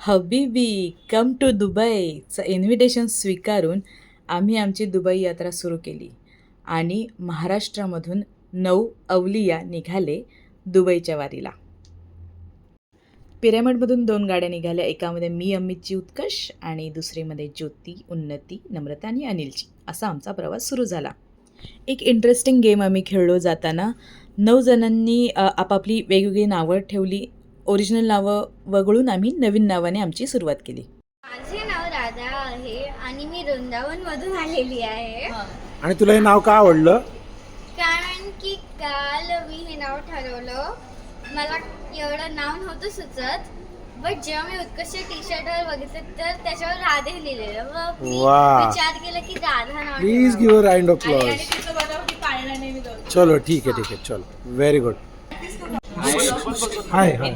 हबीबी come to दुबईचं invitation स्वीकारून आम्ही आमची दुबई यात्रा सुरू केली. आणि महाराष्ट्रामधून नऊ अवलिया निघाले दुबईच्या वारीला. पिरॅमिडमधून दोन गाड्या निघाल्या. एकामध्ये मी अमितची उत्कर्ष आणि दुसरीमध्ये ज्योती उन्नती नम्रता आणि अनिलची असा आमचा प्रवास सुरू झाला. एक इंटरेस्टिंग गेम आम्ही खेळलो जाताना. नऊ जणांनी आपापली वेगवेगळी नावं ठेवली. ओरिजिनल नावं वगळून आम्ही नवीन नावाने आमची सुरुवात केली. माझे नाव राधा आहे आणि मी वृंदावन मधून आलेली आहे. आणि तुला हे नाव का आवडलं? कारण की काल मी हे नाव ठरवलं. मला एवढं नाव नव्हतं सुचत बट जेव्हा मी उत्कर्ष टी शर्टवर बघितलं तर त्याच्यावर राधे लिहिलेलं. मग मी वा. विचार केला की राधा नाव प्लीज ठेवावं. गिव्ह राइंड ऑफ आणि- क्लॉज पाळणं नेहमी दोन. चलो ठीक आहे ठीक आहे चलो. व्हेरी गुड हाय हाय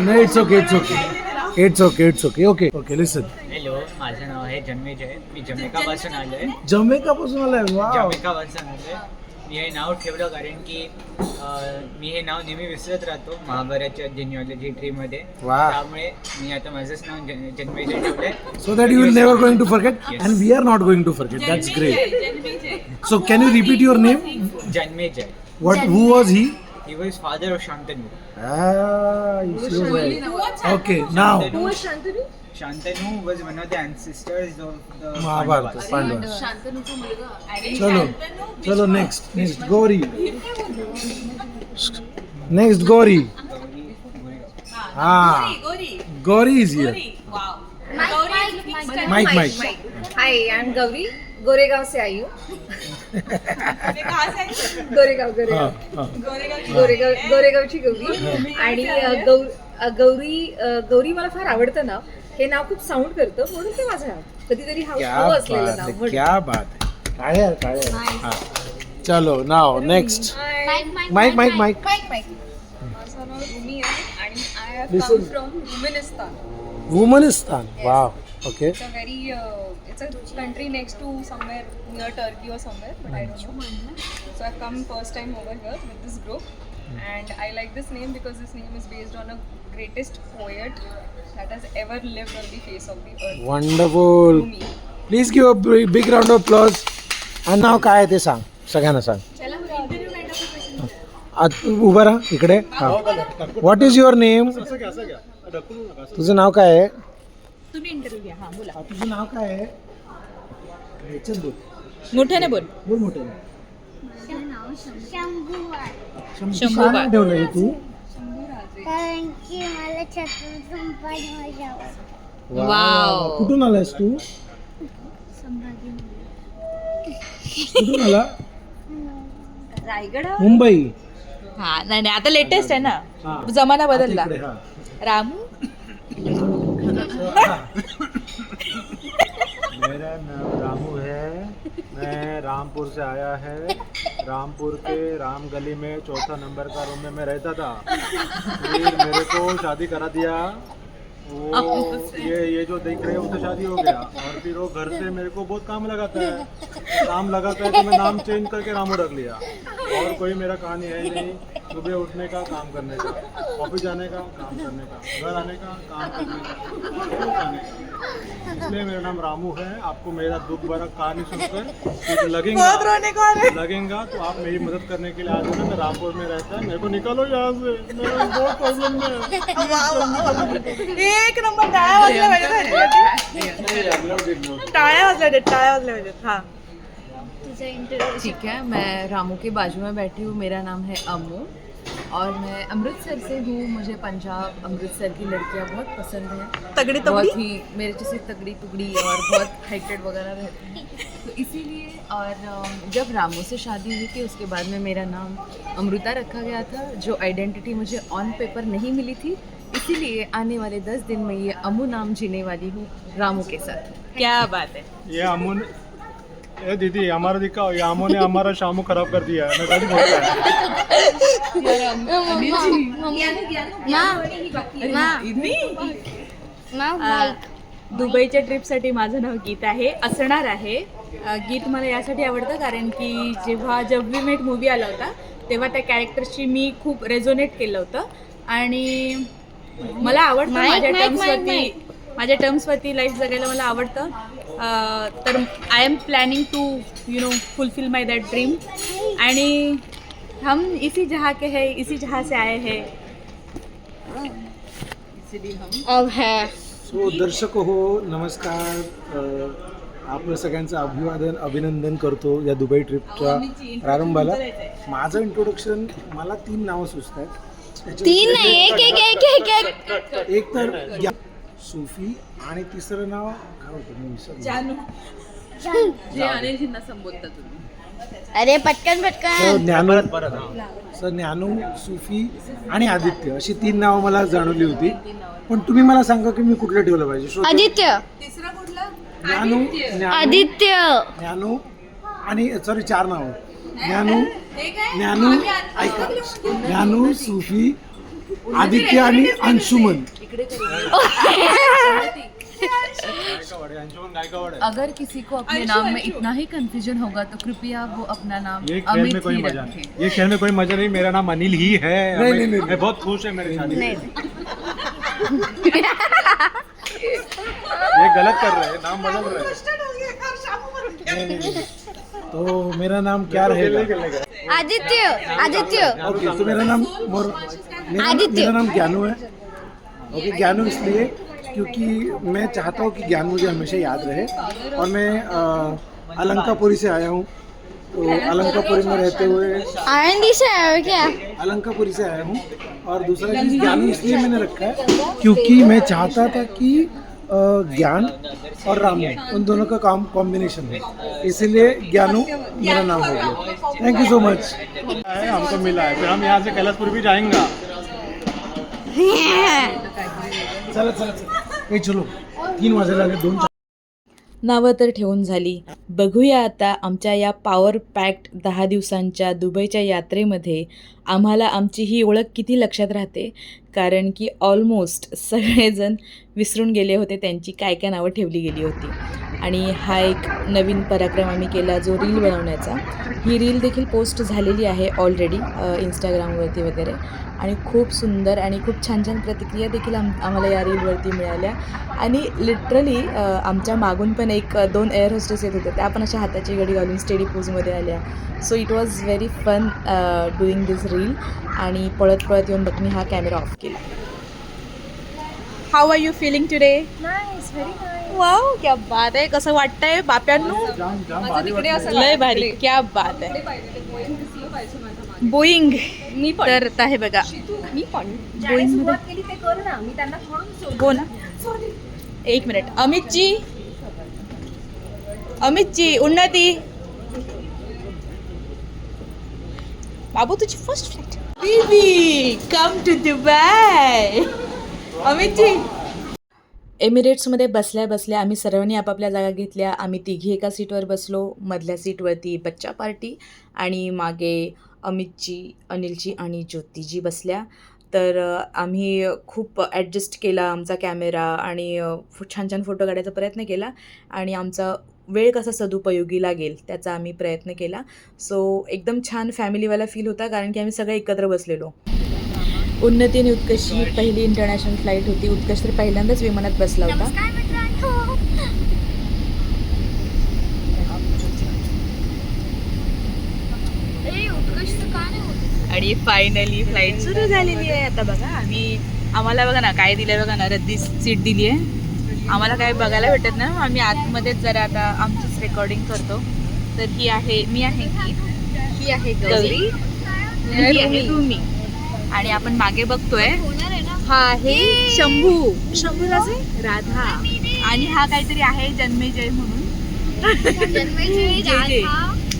नाही it's okay it's okay it's okay it's okay okay okay listen hello माझं नाव आहे जन्मेजय. मी जमेकापासून आलो आहे? जमैका पासून आलाय वा जमेकापासून आलो आहे मी हे नाव ठेवलं कारण की मी हे नाव नेहमी विसरत राहतो महाभारतच्या जिनिओलॉजी ट्रीमध्ये. त्यामुळे मी आता माझंच नाव जन- जन्मेजय ठेवलंय. So that you will never going to forget and we are not going to forget that's great. So can you repeat your name Janmejay. What who was he he was father of Shantanu okay now Shantanu was one of the ancestors of the Mahabharat Pandav आणि चलो शांतनू चलो next next Gauri next Gauri हा Gori Gauri is here गोरी wow mike, mike, mike. Mike mike hi I am Gauri Goregaon से आई हूँ? गोरेगाव हा गोरेगाव गोरेगाव गोरेगाव गोरेगावची गौरी. आणि गौ गौरी गौरी मला फार आवडतं नाव. हे नाव खूप साऊंड करतं म्हणून ते माझं नाव. कधीतरी असलेलं नाव है म्हणून. क्या बात है काळे आहे, काळे आहे. हा. चलो नाव next mike, mike, mike mike mike mike mike माझं नाव रुमी आहे आणि आय हॅव Listen. फ्रॉम रुमेनिस्तान वुमनिस्तान wow Okay it's a very it's a country next to somewhere near Turkey or somewhere but I don't know. So I've come first time over here with this group and I like this name because this name is based on a greatest poet that has ever lived on the face of the earth. Wonderful Rumi. Please give a big round of applause आणि नाव काय आहे ते सांग सगळ्यांना सांग आत- उभं राहा इकडे व्हॉट इज युअर नेम तुझं नाव काय आहे तुम्ही इंटरव्ह्यू घ्या हा बोला तुझं नाव काय आहे याच्यात बोल. मोठ्याने बोल बोल मोठ्याने. शंभूवार. शंभू शंभू काय बाळ. ठेवलं हे तू कारण की मला छत्र संपादन व्हायचं वाव. कुठून आलायस तू कुठून आला रायगड मुंबई हा नाही नाही आता लेटेस्ट आहे ना हा. जमाना बदलला इकडे, हा. रामू रामपुर से आया है। रामपुर के राम गली में चौथा नंबर का रूम में मैं रहता था। फिर मेरे को शादी करा दिया। वो ये ये जो देख रहे हैं उससे शादी हो गया। और फिर वो घर से मेरे को बहुत काम लगाता है काम लगाता है तो मैं नाम चेंज करके रामू रख लिया। और कोई मेरा कहानी है ही नहीं। सुबह उठने का काम करने का। ऑफ़िस जाने का काम करने का। घर आने का काम करने का। का। इसलिए मेरा नाम रामू है। आपको मेरा दुख भरा कहानी सुनकर लगेगा। लगेगा तो आप मेरी मदद करने के लिए आ जाना। मैं रामपुर में रहता है। मेरे को निकालो यहाँ से। मेरा बहुत प्रॉब्लम है। एक नंबर टाळ्या वाजल्या पाहिजे टाळ्या वाजल्या पाहिजेत टाळ्या वाजल्या पाहिजेत हा। तुझा ठीक है मैं रामू के बाजू में बैठी हूँ। मेरा नाम है अमू। और मैं अमृतसर से हूँ मुझे पंजाब अमृतसर की लड़कियाँ बहुत पसंद हैं। तगड़ी बहुत ही मेरे जैसे तगड़ी टुगड़ी और बहुत हाइटेड वगैरह रहती हैं। तो इसीलिए और जब रामू से शादी हुई थी उसके बाद में मेरा नाम अमृता रखा गया था जो आइडेंटिटी मुझे ऑन पेपर नहीं मिली थी। इसीलिए आने वाले दस दिन में ये अमू नाम जीने वाली हूँ रामू के साथ। क्या बात है। ये अमन ए दीदी हमारा दिखाओ ये अमो ने हमारा शामू खराब कर दिया है. मैं कभी बोलता है. दुबईच्या ट्रिपसाठी माझं नाव गीत आहे. असणार आहे. गीत मला यासाठी आवडतं कारण की जेव्हा जब वी मेट मूवी आला होता तेव्हा त्या कॅरेक्टरशी मी खूप रेझोनेट केलं होतं. आणि मला मला आवडतं माझ्या टर्म्सवरती माझ्या टर्म्सवरती लाईफ जगायला मला आवडतं. तर I am planning to you know fulfil my that dream आणि हम इसी जहाँ के है इसी जहाँ से आए हैं। अब है। सो दर्शक हो नमस्कार। आपलं सगळ्यांचं अभिवादन अभिनंदन करतो या दुबई ट्रिपच्या प्रारंभाला. माझं इंट्रोडक्शन मला तीन नावं सुचत आहेत तीन नाही एक एक एक एक एक. एक तर या- सुफी आणि तिसरं नाव काय होतं? मी विसरलो. जानू. जे अनिलजींना संबोधता तुम्ही. अरे पटकन पटकन. ज्ञानू सर ज्ञानू सुफी आणि आदित्य अशी तीन नावं मला जाणवली होती. पण तुम्ही मला सांगा की मी कुठलं ठेवलं पाहिजे? श्रोते- आदित्य. तिसरा कुठला? ज्ञानू ज्ञानू आदित्य. ज्ञानू आणि सॉरी चार नाव. ज्ञानू ज्ञानू ऐका. ज्ञानू सुफी आदित्य आणि अंशुमन अगर किसी को अपने नाम में इतना ही कंफ्यूजन होगा तो कृपया वो अपना नाम ये खेल में कोई मज़ा नहीं। ये खेल में कोई मज़ा नहीं मेरा नाम अनिल ही है। नहीं, नहीं, नहीं। मैं बहुत खुश है मेरे शादी में। ये गलत कर रहे हैं नाम बदल रहे हैं। तो मेरा नाम क्या रहेगा? आदित्य आदित्य। ओके तो मेरा नाम मेरा, आदित्य। मेरा नाम ज्ञानू है। ओके ज्ञानू इसलिए क्योंकि मैं चाहता हूँ कि ज्ञान मुझे हमेशा याद रहे और मैं अलंकापुरी से आया हूँ। तो अलंकापुरी में रहते हुए आनंदी से आया हो क्या? अलंकापुरी से आया हूँ। और दूसरा चीज़ ज्ञानू इसलिए मैंने रखा है क्योंकि मैं चाहता था कि ज्ञान और रामू उन दोनों का काम कॉम्बिनेशन है। इसीलिए ज्ञानू मेरा नाम हो गया। थैंक यू सो मच हमको मिला है। फिर हम यहाँ से कैलाशपुर भी जाएँगे। चला चला चला. ए चलो. तीन वाजायला लागले दोन नावं तर ठेवून झाली. बघूया आता आमच्या या पॉवर पॅक्ड दहा दिवसांच्या दुबईच्या यात्रेमध्ये आम्हाला आमची ही ओळख किती लक्षात राहते? कारण की ऑलमोस्ट सगळेजण विसरून गेले होते त्यांची काय काय नावं ठेवली गेली होती. आणि हा एक नवीन पराक्रम आम्ही केला जो रील बनवण्याचा. ही रील देखील पोस्ट झालेली आहे ऑलरेडी इंस्टाग्रामवरती वगैरे. आणि खूप सुंदर आणि खूप छान छान प्रतिक्रिया देखील आम आम्हाला या रीलवरती मिळाल्या. आणि लिटरली आमच्या मागून पण एक दोन एअर होस्टेस येत होत्या त्या पण अशा हाताची घडी घालून स्टेडी पोजमध्ये आल्या. So it was very fun doing this reel आणि पळत पळत येऊन बघ मी हा कॅमेरा ऑफ केला. How are you feeling today wow क्या बात आहे कसं वाटतंय बाप्यांनो? लय भारी क्या बात आहे बोईंग मी तर आहे बघा. मी पण. बोईंग सुरुवात केली ते कर ना. मी त्यांना म्हणून ना. एक मिनिट. अमितजी. अमितजी उन्नती. बाबू तुझी first flight baby come to Dubai Amitji एमिरेट्समध्ये बसल्या बसल्या आम्ही सर्वांनी आपापल्या जागा घेतल्या. आम्ही तिघी एका सीटवर बसलो. मधल्या सीटवरती बच्चा पार्टी आणि मागे अमितजी अनिलजी आणि ज्योतिजी बसल्या. तर आम्ही खूप ॲडजस्ट केला आमचा कॅमेरा आणि छान छान फोटो काढायचा प्रयत्न केला आणि आमचा वेळ कसा सदुपयोगी लागेल त्याचा आम्ही प्रयत्न केला. सो एकदम छान फॅमिलीवाला फील होता कारण की आम्ही सगळे एकत्र बसलेलो. उन्नती आणि उत्कर्ष ही पहिली इंटरनॅशनल फ्लाईट होती. उत्कर्ष तर पहिल्यांदाच विमानात बसला होता. आणि फायनली फ्लाईट सुरू झालेली आहे. आता बघा आम्ही आम्हाला बघा ना काय दिलं बघा ना रद्दी सीट दिली आहे आम्हाला काय बघायला भेटत ना आम्ही आतमध्येच जरा आता आमचीच रेकॉर्डिंग करतो. तर ही आहे मी आहे ही. ही आहे गौरी. ही आहे आणि आपण मागे बघतोय. हा आहे शंभू. शंभू राजे? राधा. आणि हा काहीतरी आहे जन्मेजय म्हणून.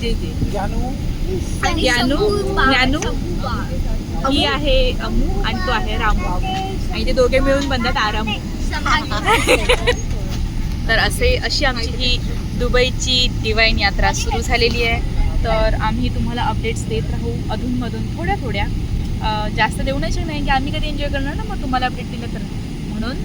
जे जे. ज्ञानू. ज्ञानू. ही आहे अमू आणि तो आहे रामू. आणि ते दोघे मिळून बनतात आरामू. तर असे अशी आमची ही दुबईची डिवाईन यात्रा सुरू झालेली आहे. तर आम्ही तुम्हाला अपडेट्स देत राहू अधूनमधून थोड्या थोड्या. जास्त देऊ नाही की आम्ही कधी एन्जॉय करणार ना मग तुम्हाला अपडेट दिलं तर. म्हणून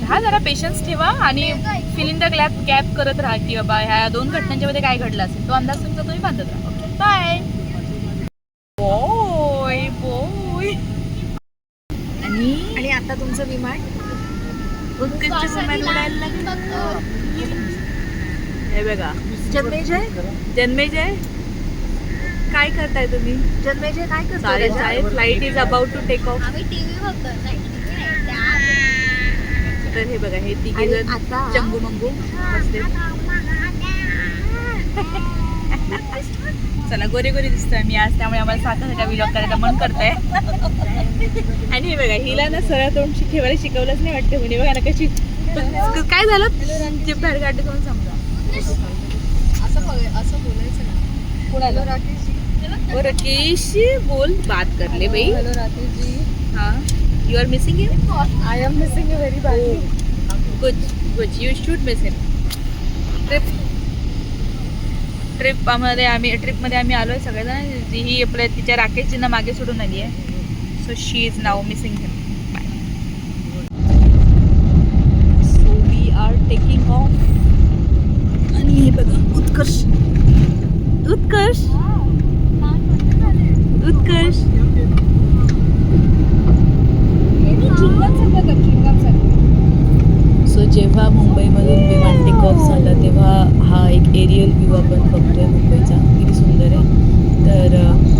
राहा जरा पेशन्स ठेवा आणि फिल इन द ग्लॅप गॅप करत राहा की बाबा ह्या दोन घटनांच्या मध्ये काय घडलं असेल तो अंदाज तुमचा तुम्ही बांधत राहा. ओके बाय बोय बोय आणि आणि आता तुमचं विमान उत्कृष्ट विमान उडायला लागलं हे बघा. जन्मेजय? जन्मेजय? काय करताय तुम्ही? जन्मेजय काय करताय flight is about to take off आम्ही टीव्ही बघतो तर हे बघा हे तिघे जण चंगू मंगू बसले. चला गोरे गोरे दिसतोय मी आज त्यामुळे आम्हाला सारखा सारखा विलॉग करायला मन करतंय. आणि हे बघा हिला ना सरळ तोंड शि- ठेवायला शिकवलंच नाही वाटतं. म्हणे बघा ना कशी काय झालं? बाहेर काढते कोण समजा. असं बघ- असं बोलायचं ना कुणाला? राकेश जी राकेश बोल बात कर ले भाई हॅलो राकेश जी हाँ. You are missing him I am missing you very badly good good you should miss him trip ट्रिपमध्ये आम्ही ट्रिपमध्ये आम्ही आलोय सगळेजण. जी ही आपल्या तिच्या राकेशजींना मागे सोडून आली आहे so she is now missing him so we are taking off आणि हे बघा उत्कर्ष. उत्कर्ष? उत्कर्ष. सो जेव्हा मुंबईमधून विमान टेक ऑफ झालं तेव्हा हा एक एरियल व्ह्यू आपण बघतोय मुंबईचा. किती सुंदर आहे. तर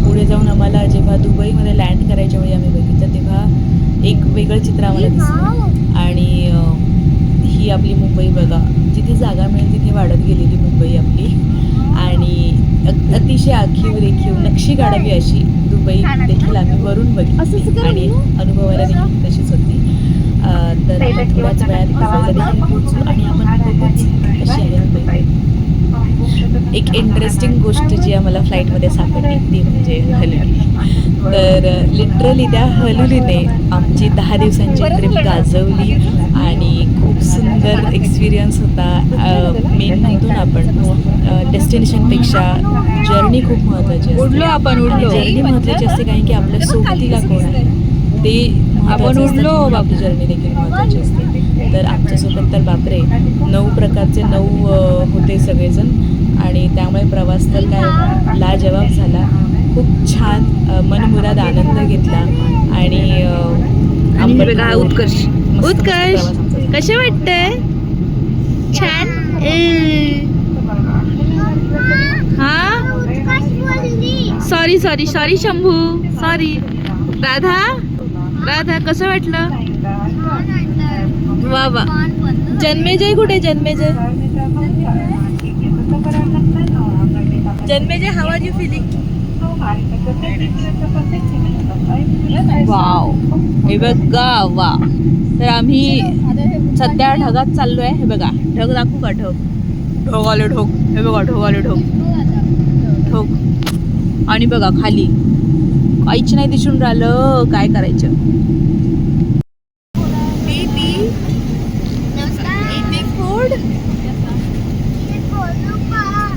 पुढे जाऊन आम्हाला जेव्हा दुबईमध्ये लँड करायच्या वेळी आम्ही बघितलं तेव्हा एक वेगळं चित्र आम्हाला दिसलं. आणि ही आपली मुंबई बघा. जिथे जागा मिळेल तिथे वाढत गेलेली मुंबई आपली. आणि अतिशय आखीव रेखीव नक्षी काढावी अशी दुबई देखील आम्ही वरून बघितली. आणि अनुभवायला देखील तशीच होती. तर थोड्याच वेळात देखील पोहोचू आणि आपण बघूच कशी आहे मुंबई एक इंटरेस्टिंग गोष्ट जी आम्हाला फ्लाईटमध्ये सापडली ती म्हणजे हलुली तर लिटरली त्या हलुलीने आमची दहा दिवसांची ट्रिप गाजवली आणि सुंदर एक्सपिरियन्स होता मेन म्हणतो ना आपण डेस्टिनेशनपेक्षा जर्नी खूप महत्त्वाची असते. उडलो आपण उडलो. जर्नी महत्त्वाची असते कारण की आपल्या सोबतीला कोण आहे ते आपण उडलो. आपली जर्नी देखील महत्त्वाची असते. तर आमच्यासोबत तर बापरे नऊ प्रकारचे नऊ होते सगळेजण. आणि त्यामुळे प्रवास तर काय लाजवाब झाला. खूप छान मनमुराद आनंद घेतला. आणि उत्कर्ष. उत्कर्ष कसे वाटतंय? छान? हा? Sorry sorry sorry Shambhu. Sorry Radha? Radha, कसं वाटलं? वा वा. जन्मेजय कुठे? जन्मेजय जन्मेजय हवा यू फिलिंग वाव. हे बघा वा तर आम्ही सध्या ढगात आहे हे बघा ढग दाखवू का ढग? ढग आले ढग. हे बघा ढग आले ढग. ढग. आणि बघा खाली. काहीच नाही दिसून राहिलं. काय करायचं बेबी नमस्कार इथे फूड बोलू का हा?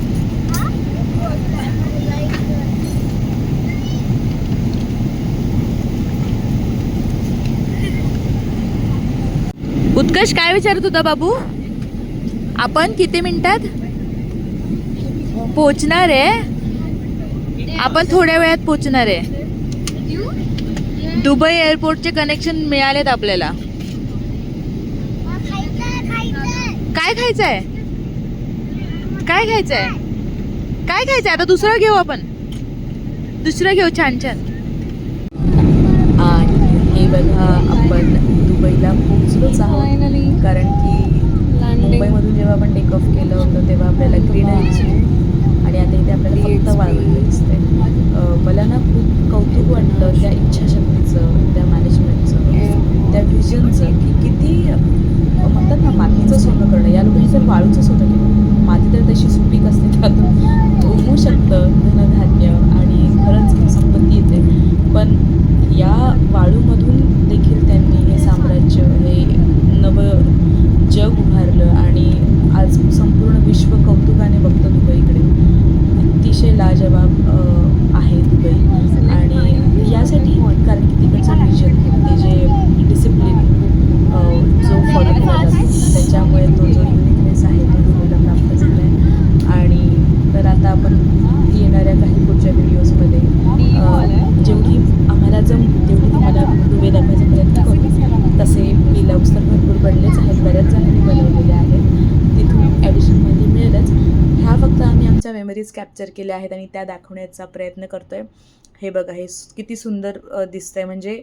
उत्कर्ष काय विचारत होता बाबू? आपण किती मिनिटात पोचणार आहे? आपण थोड्या वेळात पोचणार आहे. दुबई एअरपोर्टचे कनेक्शन मिळालेत आपल्याला. काय खायचं आहे काय खायचंय? काय खायचं काय आता दुसरं घेऊ आपण. दुसरं घेऊ छान छान. आणि हे बघा आपण दुबईला पोहोचलोच आहोत कारण की मुंबईमधून जेव्हा आपण टेक ऑफ केलं होतं तेव्हा आपल्याला ग्रीनरी दिसली आणि आता इथे आपल्याला फक्त वाळवंट दिसतंय. अं, मला ना खूप कौतुक वाटलं त्या इच्छाशक्तीचं त्या मॅनेजमेंटचं त्या व्हिजनचं की किती म्हणतात ना मातीचं सोनं करणं. या लोकांनी तर वाळूचं सोनं केलं माती तर तशी सुपीक असते त्यातून. उगवू शकतं धनधान्य आणि खरंच संपत्ती येते. पण या वाळूमधून देखील त्यांनी हे साम्राज्य हे नवं जग उभारलं आणि आज संपूर्ण विश्व कौतुकाने बघतं दुबईकडे अतिशय लाजवाब अ, आहे दुबई आणि यासाठी कारण की तिकडचं विजन ते जे डिसिप्लिन जो फॉलो केला जातो त्याच्यामुळे तो जो युनिकनेस आहे तो दुबईला प्राप्त झाला आहे आणि तर आता आपण येणाऱ्या काही पुढच्या व्हिडिओजमध्ये अ, जेवढी आम्हाला जम तेवढी तुम्हाला दुबई दाखवायचा प्रयत्न करू मेमरीज कॅप्चर केल्या आहेत आणि त्या दाखवण्याचा प्रयत्न करतो आहे हे बघा हे किती सुंदर दिसतं आहे म्हणजे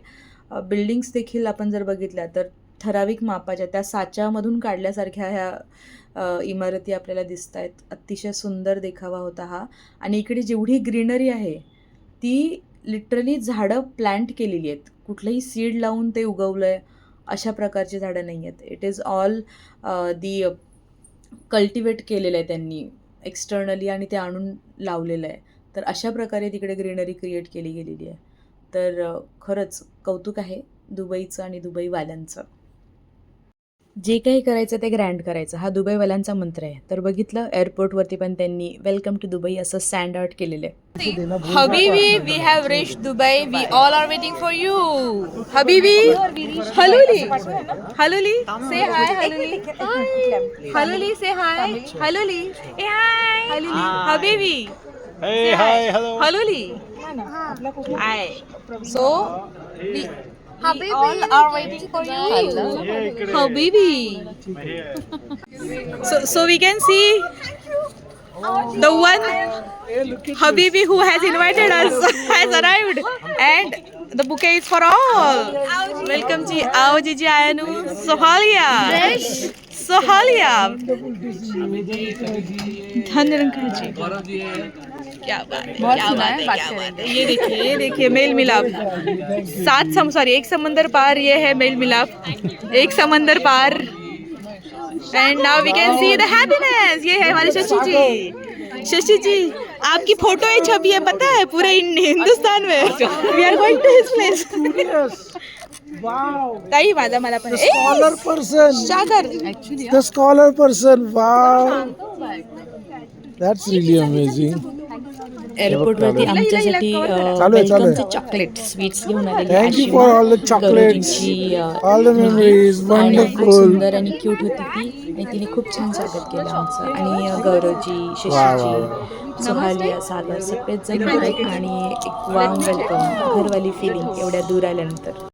बिल्डिंग्स देखील आपण जर बघितल्या तर ठराविक मापाच्या त्या साच्यामधून काढल्यासारख्या ह्या इमारती आपल्याला दिसत आहेत अतिशय सुंदर देखावा होता हा. आणि इकडे जेवढी ग्रीनरी आहे ती लिटरली झाडं प्लॅन्ट केलेली आहेत. कुठलंही सीड लावून ते उगवलं आहे अशा प्रकारची झाडं नाही आहेत it is all the cultivate केलेलं आहे त्यांनी. एक्सटर्नली आणि ते आणून लावलेलं आहे. तर अशा प्रकारे तिकडे ग्रीनरी क्रिएट केली गेलेली आहे. तर खरंच कौतुक आहे दुबईचं आणि दुबईवाल्यांचं. जे काही करायचं ते ग्रँड करायचं. हा दुबईवाल्यांचा मंत्र आहे. तर बघितलं एअरपोर्टवरती पण त्यांनी वेलकम टू दुबई असं सँड आउट केलेलं आहे. हबीबी we have reach Dubai we all are waiting for you हबीबी हलोली. हलोली से हाय हलोली. से हाय हलोली. ए हाय हबीबी. हलोली. Hi so Hi. So, we, we all are waiting for you. Habibi. So, so we can see the one Habibi who has invited us has arrived and the bouquet is for all. Welcome to Ao Gigi Ayanu Sohalia. Sohalia. धन्यरंकार जी क्या बात है क्या बात है बात है। ये देखिए ये देखिए मेल मिलाप। सात सम सॉरी एक समंदर पार ये है मेल मिलाप। एक समंदर पार। And now we can see the happiness ये है हमारे शशि जी। शशि जी आपकी फ़ोटो ही छवि है पता है पूरे हिंदुस्तान में? We are going to his place Wow. ताई माझा मला पण ए, Scholar person. Sagar. The scholar person. Wow. That's really amazing. आमच्यासाठी चालू आहे. वेलकमचे चॉकलेट स्वीट्स घेऊन आलेली. सुंदर आणि क्यूट होती ती. आणि तिने खूप छान स्वागत केलं आमचं. आणि गौरवजी शशीजी सोहालिया सागर सगळेच जण आणि एक वाम वेलकम घरवाली फिलिंग एवढ्या दूर आल्यानंतर.